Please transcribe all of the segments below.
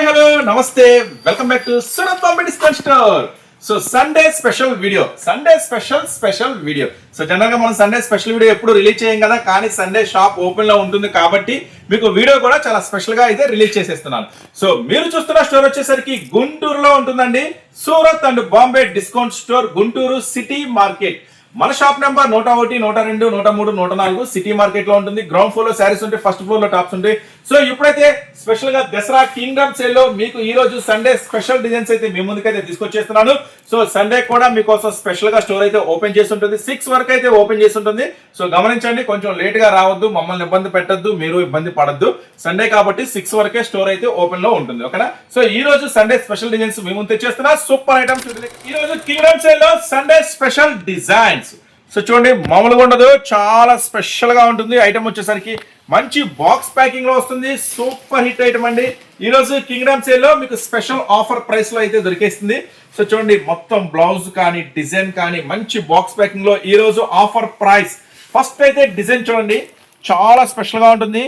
Hi hello నమస్తే. Welcome back to Surat Bombay discount store so Sunday special video Sunday special special video so జనరల్గా మనం Sunday special video ఎప్పుడు release చేయం కదా కానీ Sunday shop ఓపెన్లో ఉంటుంది కాబట్టి మీకు వీడియో కూడా చాలా స్పెషల్గా అయితే రిలీజ్ చేసేస్తున్నాను. సో మీరు చూస్తున్న స్టోర్ వచ్చేసరికి గుంటూరులో ఉంటుందండి. Surat and Bombay discount store Guntur city market మన షాప్ నెంబర్ నూట ఒకటి నూట రెండు నూట మూడు నూట నాలుగు సిటీ మార్కెట్లో ఉంటుంది. గ్రౌండ్ ఫ్లోర్లో శారీస్ ఉంటాయి ఫస్ట్ ఫ్లోర్లో టాప్స్ ఉంటాయి. సో ఇప్పుడైతే స్పెషల్గా దసరా కింగ్డమ్ సేల్లో మీకు ఈ రోజు సండే స్పెషల్ డిజైన్స్ అయితే మీ ముందుకైతే తీసుకొచ్చేస్తున్నాను. సో సండే కూడా మీకోసం స్పెషల్గా స్టోర్ అయితే ఓపెన్ చేసి ఉంటుంది. సిక్స్ వరకు అయితే ఓపెన్ చేసి ఉంటుంది. సో గమనించండి కొంచెం లేట్గా రావద్దు మమ్మల్ని ఇబ్బంది పెట్టద్దు మీరు ఇబ్బంది పడద్దు. సండే కాబట్టి సిక్స్ వరకే స్టోర్ అయితే ఓపెన్లో ఉంటుంది ఓకేనా? సో ఈ రోజు సండే స్పెషల్ డిజైన్స్ మేము తెచ్చేస్తున్నా. సూపర్ ఐటమ్స్ ఈ రోజు కింగ్డమ్ సేల్లో సండే స్పెషల్ డిజైన్స్ సో చూడండి మామూలుగా ఉండదు. చాలా స్పెషల్గా ఉంటుంది. ఐటమ్ వచ్చేసరికి మంచి బాక్స్ ప్యాకింగ్లో వస్తుంది. సూపర్ హిట్ ఐటమ్ అండి. ఈ రోజు కింగ్డమ్ సేల్లో మీకు స్పెషల్ ఆఫర్ ప్రైస్లో అయితే దొరికేస్తుంది. సో చూడండి మొత్తం బ్లౌజ్ కానీ డిజైన్ కానీ మంచి బాక్స్ ప్యాకింగ్లో ఈరోజు ఈ రోజు ఆఫర్ ప్రైస్ ఫస్ట్ అయితే డిజైన్ చూడండి. చాలా స్పెషల్గా ఉంటుంది.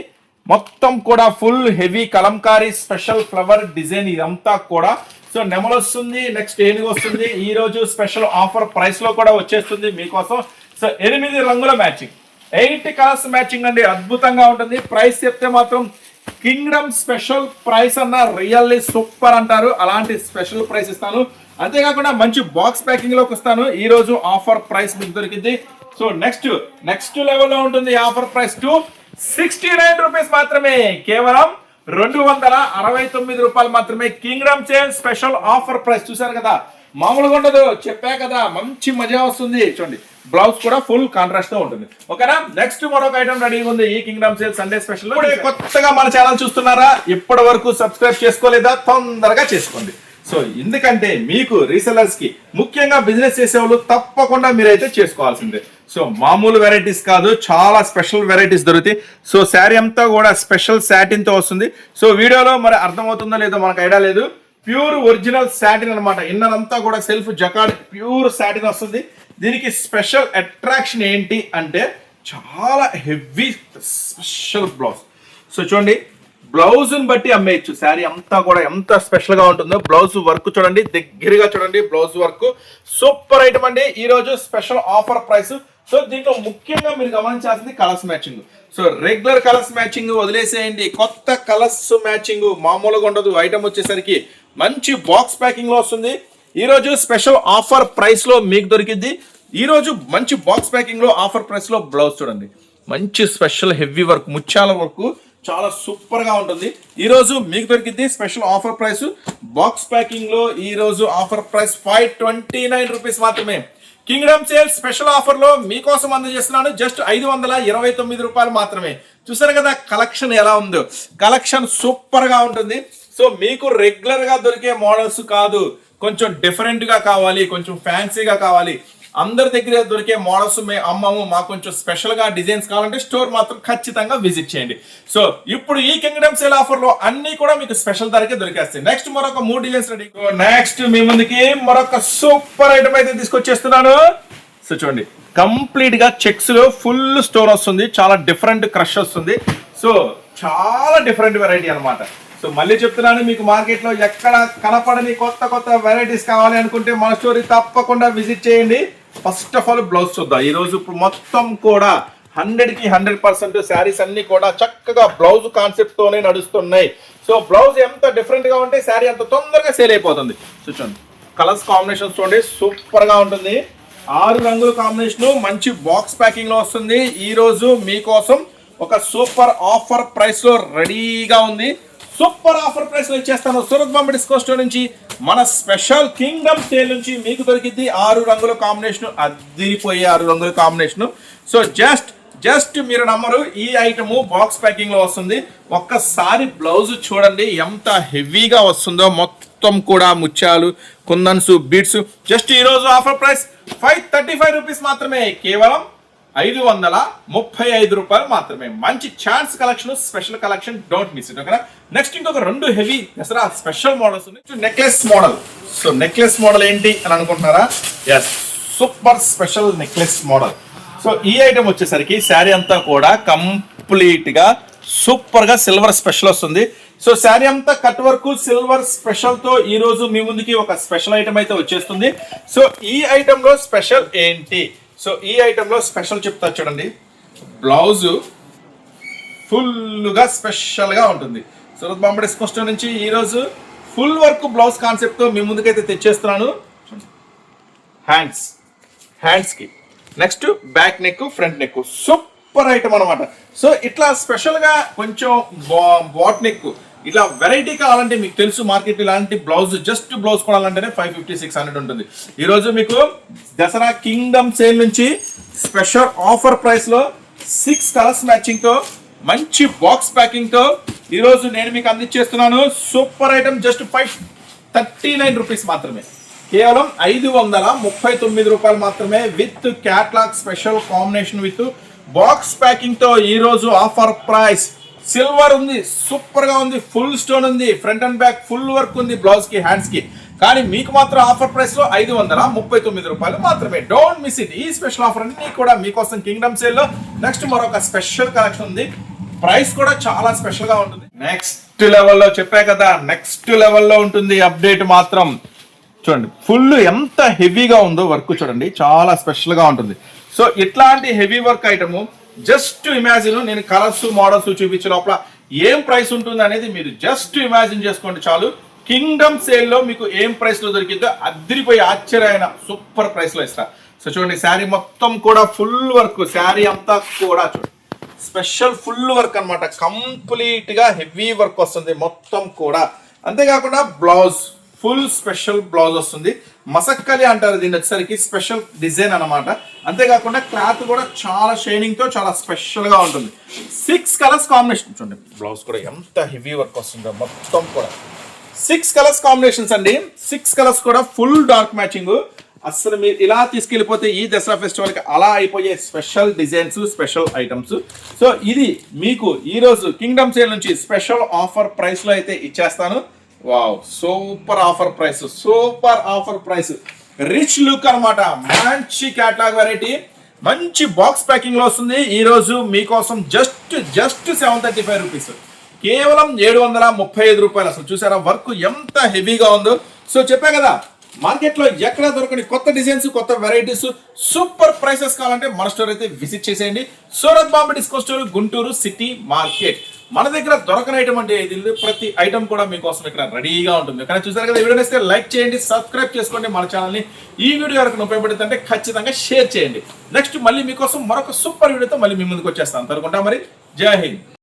మొత్తం కూడా full heavy Kalamkari special flower design ఇదంతా కూడా సో నెమలు వస్తుంది నెక్స్ట్ ఏనుగు వస్తుంది ఈ రోజు స్పెషల్ ఆఫర్ ప్రైస్లో కూడా వచ్చేస్తుంది మీకోసం. సో ఎనిమిది రంగుల మ్యాచింగ్ ఎయిట్ కలర్స్ మ్యాచింగ్ అండి అద్భుతంగా ఉంటుంది. ప్రైస్ చెప్తే మాత్రం కింగ్డమ్ స్పెషల్ ప్రైస్ అన్న రియల్లీ సూపర్ అంటారు. అలాంటి స్పెషల్ ప్రైస్ ఇస్తాను. అంతేకాకుండా మంచి బాక్స్ ప్యాకింగ్లోకి వస్తాను. ఈ రోజు ఆఫర్ ప్రైస్ మీకు దొరికింది. సో నెక్స్ట్ నెక్స్ట్ లెవెల్లో ఉంటుంది offer price two sixty nine rupees మాత్రమే. కేవలం రెండు వందల అరవై తొమ్మిది రూపాయలు మాత్రమే kingdom change special offer price. చూసారు కదా? మామూలుగా ఉండదు. చెప్పా కదా? మంచి మజా వస్తుంది. చూడండి. బ్లౌజ్ కూడా ఫుల్ కాంట్రాస్ట్తో ఉంటుంది. ఓకేనా? నెక్స్ట్ మరొక ఐటమ్ రెడీగా ఉంది. ఈ కింగ్డమ్ సేల్ సండే స్పెషల్ కొత్తగా మన ఛానల్ చూస్తున్నారా? ఇప్పటి వరకు సబ్స్క్రైబ్ చేసుకోలేదా? తొందరగా చేసుకోండి. సో ఎందుకంటే మీకు రీసెలర్స్కి ముఖ్యంగా బిజినెస్ చేసేవాళ్ళు తప్పకుండా మీరైతే చేసుకోవాల్సిందే. సో మామూలు వెరైటీస్ కాదు చాలా స్పెషల్ వెరైటీస్ దొరుకుతాయి. సో శారీ అంతా కూడా స్పెషల్ శాటిన్తో వస్తుంది. సో వీడియోలో మరి అర్థమవుతుందో లేదో మనకు ఐడియా లేదు. ప్యూర్ ఒరిజినల్ శాటిన్ అనమాట ఇన్నర్ అంతా కూడా సెల్ఫ్ జకాడ్ ప్యూర్ శాటిన్ వస్తుంది. దీనికి స్పెషల్ అట్రాక్షన్ ఏంటి అంటే చాలా హెవీ స్పెషల్ బ్లౌజ్ సో చూడండి బ్లౌజ్ని బట్టి అమ్మేయచ్చు. శారీ అంతా కూడా ఎంత స్పెషల్గా ఉంటుందో బ్లౌజ్ వర్క్ చూడండి దగ్గరగా చూడండి బ్లౌజ్ వర్క్. సూపర్ ఐటమ్ అండి. ఈ రోజు స్పెషల్ ఆఫర్ ప్రైస్ సో దీంట్లో ముఖ్యంగా మీరు గమనించాల్సింది colours matching so regular colours matching వదిలేసేయండి. కొత్త కలర్స్ మ్యాచింగ్ మామూలుగా ఉండదు. ఐటమ్ వచ్చేసరికి మంచి బాక్స్ ప్యాకింగ్లో వస్తుంది. ఈరోజు స్పెషల్ ఆఫర్ ప్రైస్లో మీకు దొరికింది ఈరోజు మంచి బాక్స్ ప్యాకింగ్లో ఆఫర్ ప్రైస్లో బ్లౌజ్ చూడండి. మంచి స్పెషల్ హెవీ వర్క్ ముత్యాల వర్క్ చాలా సూపర్గా ఉంటుంది. ఈరోజు మీకు దొరికింది స్పెషల్ ఆఫర్ ప్రైస్ బాక్స్ ప్యాకింగ్లో ఈరోజు ఈ రోజు offer price five twenty nine rupees మాత్రమే కింగ్డమ్ సేల్ స్పెషల్ ఆఫర్లో మీకోసం అందజేస్తున్నాను. జస్ట్ ఐదు వందల ఇరవై తొమ్మిది రూపాయలు మాత్రమే. చూసారు కదా కలెక్షన్ ఎలా ఉందో? కలెక్షన్ సూపర్గా ఉంటుంది. సో మీకు రెగ్యులర్గా దొరికే మోడల్స్ కాదు. కొంచెం డిఫరెంట్గా కావాలి కొంచెం ఫ్యాన్సీగా కావాలి. అందరి దగ్గర దొరికే మోడల్స్ మేము అమ్మము మాకు కొంచెం స్పెషల్గా డిజైన్స్ కావాలంటే స్టోర్ మాత్రం ఖచ్చితంగా విజిట్ చేయండి. సో ఇప్పుడు ఈ కింగ్డమ్ సేల్ ఆఫర్లో అన్ని కూడా మీకు స్పెషల్ ధరకే దొరికేస్తాయి. నెక్స్ట్ మరొక మూడు డిజైన్స్ రెడీ నెక్స్ట్ మీ ముందుకి మరొక సూపర్ ఐటమ్ అయితే తీసుకొచ్చేస్తున్నాను. సో చూడండి. కంప్లీట్గా చెక్స్లో ఫుల్ స్టోర్ వస్తుంది. చాలా డిఫరెంట్ క్రష్ వస్తుంది. సో చాలా డిఫరెంట్ వెరైటీ అనమాట సో మళ్ళీ చెప్తున్నాను మీకు మార్కెట్లో ఎక్కడ కనపడని కొత్త కొత్త వెరైటీస్ కావాలి అనుకుంటే మన స్టోరీ తప్పకుండా విజిట్ చేయండి. ఫస్ట్ ఆఫ్ ఆల్ బ్లౌజ్ చూద్దాం. ఈరోజు ఇప్పుడు మొత్తం కూడా హండ్రెడ్కి హండ్రెడ్ పర్సెంట్ శారీస్ అన్ని కూడా చక్కగా బ్లౌజ్ కాన్సెప్ట్ తోనే నడుస్తున్నాయి. సో బ్లౌజ్ ఎంత డిఫరెంట్గా ఉంటే శారీ అంత తొందరగా సేల్ అయిపోతుంది. సో చూడండి. కలర్స్ కాంబినేషన్స్ చూడండి. సూపర్గా ఉంటుంది. ఆరు రంగుల కాంబినేషన్ మంచి బాక్స్ ప్యాకింగ్లో వస్తుంది. ఈ రోజు మీకోసం ఒక సూపర్ ఆఫర్ ప్రైస్లో రెడీగా ఉంది. సూపర్ ఆఫర్ ప్రైస్లో ఇచ్చేస్తాను. సూరత్ బాంబే డిస్కో స్టోర్ నుంచి మన స్పెషల్ కింగ్డమ్ టేల్ నుంచి మీకు దొరికింది ఆరు రంగుల కాంబినేషన్. అద్దిరిపోయే ఆరు రంగుల కాంబినేషన్. సో జస్ట్ జస్ట్ మీరు నమ్మరు ఈ ఐటమ్ బాక్స్ ప్యాకింగ్లో వస్తుంది. ఒక్కసారి బ్లౌజ్ చూడండి ఎంత హెవీగా వస్తుందో. మొత్తం కూడా ముత్యాలు కుందన్స్ బీడ్స్ జస్ట్ ఈ రోజు offer price five thirty five rupees మాత్రమే. కేవలం ఐదు వందల ముప్పై ఐదు రూపాయలు మాత్రమే. మంచి chance collection special collection don't miss it ఓకేనా నెక్స్ట్ ఇంకొక రెండు హెవీ దసరా స్పెషల్ మోడల్స్ ఉన్నాయి. Necklace model so necklace model ఏంటి అని అనుకుంటున్నారా? Yes super special necklace model so ఈ ఐటమ్ వచ్చేసరికి శారీ అంతా కూడా కంప్లీట్గా సూపర్గా సిల్వర్ స్పెషల్ వస్తుంది. సో శారీ అంతా కట్ వర్క్ సిల్వర్ స్పెషల్తో ఈ రోజు మీ ముందుకి ఒక స్పెషల్ ఐటమ్ అయితే వచ్చేస్తుంది. సో ఈ ఐటమ్లో స్పెషల్ ఏంటి? సో ఈ ఐటెంలో స్పెషల్ చెప్తా చూడండి. బ్లౌజ్ ఫుల్గా స్పెషల్గా ఉంటుంది. సూరత్ బాంబే డిస్కౌంట్ నుంచి ఈరోజు ఫుల్ వర్క్ బ్లౌజ్ కాన్సెప్ట్తో మీ ముందుకైతే తెచ్చేస్తున్నాను. హ్యాండ్స్. హ్యాండ్స్కి. Next back neck front neck. Super item అనమాట సో ఇట్లా స్పెషల్గా కొంచెం బాట్ నెక్ ఇట్లా వెరైటీ కావాలంటే మీకు తెలుసు మార్కెట్ ఇలాంటి బ్లౌజ్ జస్ట్ బ్లౌజ్ కొనాలంటేనే ఫైవ్ ఫిఫ్టీ సిక్స్ హండ్రెడ్ ఉంటుంది. ఈరోజు మీకు దసరా కింగ్డమ్ సేల్ నుంచి స్పెషల్ ఆఫర్ ప్రైస్లో సిక్స్ కలర్స్ మ్యాచింగ్తో మంచి బాక్స్ ప్యాకింగ్తో ఈరోజు నేను మీకు అందించేస్తున్నాను. Super item just five thirty nine rupees మాత్రమే. కేవలం ఐదు వందల ముప్పై తొమ్మిది రూపాయలు మాత్రమే with catalogue special combination with box ప్యాకింగ్తో offer price silver ఉంది సూపర్గా ఉంది ఫుల్ స్టోన్ ఉంది front and back full work ఉంది బ్లౌజ్కి హ్యాండ్స్కి. కానీ మీకు మాత్రం ఆఫర్ ప్రైస్లో ఐదు వందల ముప్పై తొమ్మిది రూపాయలు మాత్రమే. డోంట్ మిస్ ఇట్ ఈ స్పెషల్ ఆఫర్ అన్ని కూడా మీకోసం కింగ్డమ్ సేల్లో. నెక్స్ట్ మరొక స్పెషల్ కలెక్షన్ ఉంది. ప్రైస్ కూడా చాలా స్పెషల్గా ఉంటుంది. నెక్స్ట్ లెవెల్లో చెప్పా కదా నెక్స్ట్ లెవెల్లో ఉంటుంది అప్డేట్ మాత్రం. చూడండి ఫుల్ ఎంత హెవీగా ఉందో వర్క్ చూడండి చాలా స్పెషల్గా ఉంటుంది. సో ఇట్లాంటి heavy work item just imagine నేను కలర్స్ మోడల్స్ చూపించే లోపల ఏం ప్రైస్ ఉంటుంది అనేది మీరు జస్ట్ ఇమాజిన్ చేసుకోండి చాలు. కింగ్డమ్ సేల్లో మీకు ఏం ప్రైస్లో దొరికిందో అద్దరిపోయి ఆశ్చర్యమైన సూపర్ ప్రైస్లో ఇస్తా. సో చూడండి శారీ మొత్తం కూడా ఫుల్ వర్క్ శారీ అంతా కూడా చూడండి స్పెషల్ ఫుల్ వర్క్ అన్నమాట. కంప్లీట్గా హెవీ వర్క్ వస్తుంది మొత్తం కూడా. అంతేకాకుండా బ్లౌజ్ ఫుల్ స్పెషల్ బ్లౌజ్ వస్తుంది. మసక్కలి అంటారు దీని వచ్చేసరికి స్పెషల్ డిజైన్ అన్నమాట. అంతేకాకుండా క్లాత్ కూడా చాలా షైనింగ్తో చాలా స్పెషల్గా ఉంటుంది. సిక్స్ కలర్స్ కాంబినేషన్ చూడండి. బ్లౌజ్ కూడా ఎంత హెవీ వర్క్ వస్తుందో మొత్తం కూడా. సిక్స్ కలర్స్ కాంబినేషన్స్ అండి. సిక్స్ కలర్స్ కూడా ఫుల్ డార్క్ మ్యాచింగ్ అసలు మీరు ఇలా తీసుకెళ్ళిపోతే ఈ దసరా ఫెస్టివల్కి అలా అయిపోయే special designs special items so ఇది మీకు ఈరోజు కింగ్డమ్ సేల్ నుంచి స్పెషల్ ఆఫర్ ప్రైస్లో అయితే ఇచ్చేస్తాను. Wow super offer price super offer price. Rich look అన్నమాట. మంచి క్యాటలాగ్ వెరైటీ మంచి బాక్స్ ప్యాకింగ్లో వస్తుంది. ఈ రోజు మీకోసం just just seven thirty five rupees కేవలం ఏడు వందల ముప్పై ఐదు రూపాయలు అసలు. చూసారా వర్క్ ఎంత హెవీగా ఉందో. సో చెప్పా కదా మార్కెట్లో ఎక్కడ దొరకని కొత్త డిజైన్స్ కొత్త వెరైటీస్ సూపర్ ప్రైసెస్ కావాలంటే మన స్టోర్ అయితే విజిట్ చేసేయండి. Surat Bombay discount store Guntur city market మన దగ్గర దొరకని ఐటమ్ అంటే ఇది ప్రతి ఐటమ్ కూడా మీకోసం ఇక్కడ రెడీగా ఉంటుంది. కానీ చూసారు కదా వీడియో నచ్చితే లైక్ చేయండి సబ్స్క్రైబ్ చేసుకోండి మన ఛానల్ని ఈ వీడియో వరకు ఉపయోగపడుతుంది ఖచ్చితంగా షేర్ చేయండి. నెక్స్ట్ మళ్ళీ మీకోసం మరొక సూపర్ వీడియోతో మళ్ళీ మీ ముందుకు వచ్చేస్తాను. అనుకుంటా మరి జై హింద్.